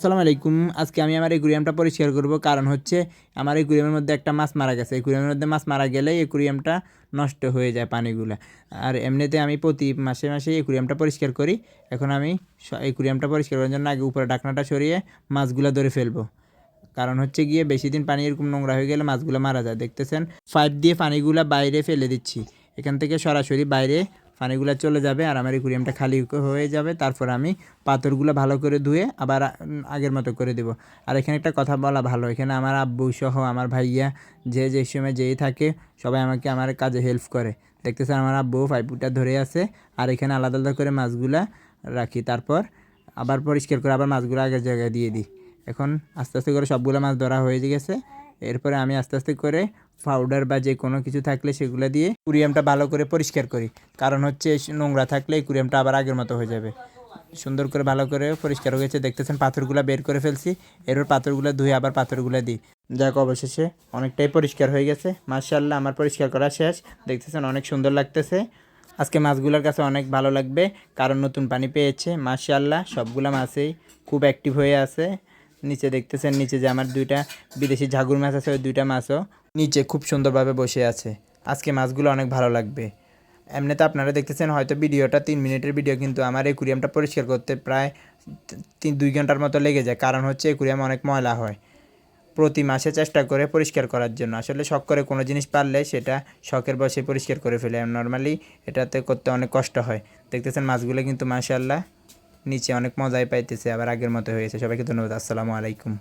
আসসালামু আলাইকুম। আজকে আমি আমার একুরিয়ামটা পরিষ্কার করব। কারণ হচ্ছে আমার একুরিয়ামের মধ্যে একটা মাছ মারা গেছে। একুরিয়ামের মধ্যে মাছ মারা গেলে একুরিয়ামটা নষ্ট হয়ে যায় পানিগুলো। আর এমনিতে আমি প্রতি মাসে মাসে একুরিয়ামটা পরিষ্কার করি। এখন আমি একুরিয়ামটা পরিষ্কার করার জন্য আগে উপরে ঢাকনাটা সরিয়ে মাছগুলো ধরে ফেলব। কারণ হচ্ছে গিয়ে বেশি দিন পানি এরকম নোংরা হয়ে গেলে মাছগুলো মারা যায়। দেখতেছেন? পাইপ দিয়ে পানিগুলো বাইরে ফেলে দিচ্ছি। এখান থেকে সরাসরি বাইরে পানিগুলো চলে যাবে আর আমার একুরিয়ামটা খালি হয়ে যাবে। তারপর আমি পাথরগুলো ভালো করে ধুয়ে আবার আগের মতো করে দেব। আর এখানে একটা কথা বলা ভালো, এখানে আমার আব্বু সহ আমার ভাইয়া যে যে সময় যেই থাকে, সবাই আমাকে আমার কাজে হেল্প করে। দেখতেছেন আমার আব্বু পাইপুটা ধরে আছে আর এখানে আলাদা আলাদা করে মাছগুলা রাখি। তারপর আবার পরিষ্কার করে আবার মাছগুলো আগের জায়গায় দিয়ে দিই। এখন আস্তে আস্তে করে সবগুলো মাছ ধরা হয়ে গেছে। এরপরে আমি আস্তে আস্তে করে পাউডার বা যে কোনো কিছু থাকলে সেগুলো দিয়ে কুরিয়ামটা ভালো করে পরিষ্কার করি। কারণ হচ্ছে নোংরা থাকলে কুরিয়ামটা আবার আগের মতো হয়ে যাবে। সুন্দর করে ভালো করে পরিষ্কার হয়ে গেছে। দেখতেছেন পাথরগুলো বের করে ফেলছি। এরপর পাথরগুলো ধুয়ে আবার পাথরগুলো দিই। যাক, অবশেষে অনেকটাই পরিষ্কার হয়ে গেছে। মার্শাল্লাহ আমার পরিষ্কার করা শেষ। দেখতেছেন অনেক সুন্দর লাগতেছে। আজকে মাছগুলোর কাছে অনেক ভালো লাগবে। কারণ নতুন পানি পেয়েছে। মার্শাল্লাহ সবগুলো মাছেই খুব অ্যাক্টিভ হয়ে আছে। নিচে দেখতেছেন, নিচে যে আমার দুইটা বিদেশি ঝাগুর মাছ আছে, ওই দুইটা মাছও নিচে খুব সুন্দরভাবে বসে আছে। আজকে মাছগুলো অনেক ভালো লাগবে। এমনিতে আপনারা দেখতেছেন, হয়তো ভিডিওটা তিন মিনিটের ভিডিও, কিন্তু আমার একুরিয়ামটা পরিষ্কার করতে প্রায় তিন, দুই ঘণ্টার মতো লেগে যায়। কারণ হচ্ছে একুরিয়াম অনেক ময়লা হয়। প্রতি মাসে চেষ্টা করে পরিষ্কার করার জন্য। আসলে শখ করে কোনো জিনিস পারলে সেটা শখের বসে পরিষ্কার করে ফেলে। নর্মালি এটাতে করতে অনেক কষ্ট হয়। দেখতেছেন মাছগুলো কিন্তু মাশাল্লাহ নিচে অনেক মজাই পাইতেছে আবার আগের মতো হয়েছে সবাইকে ধন্যবাদ আসসালামু আলাইকুম।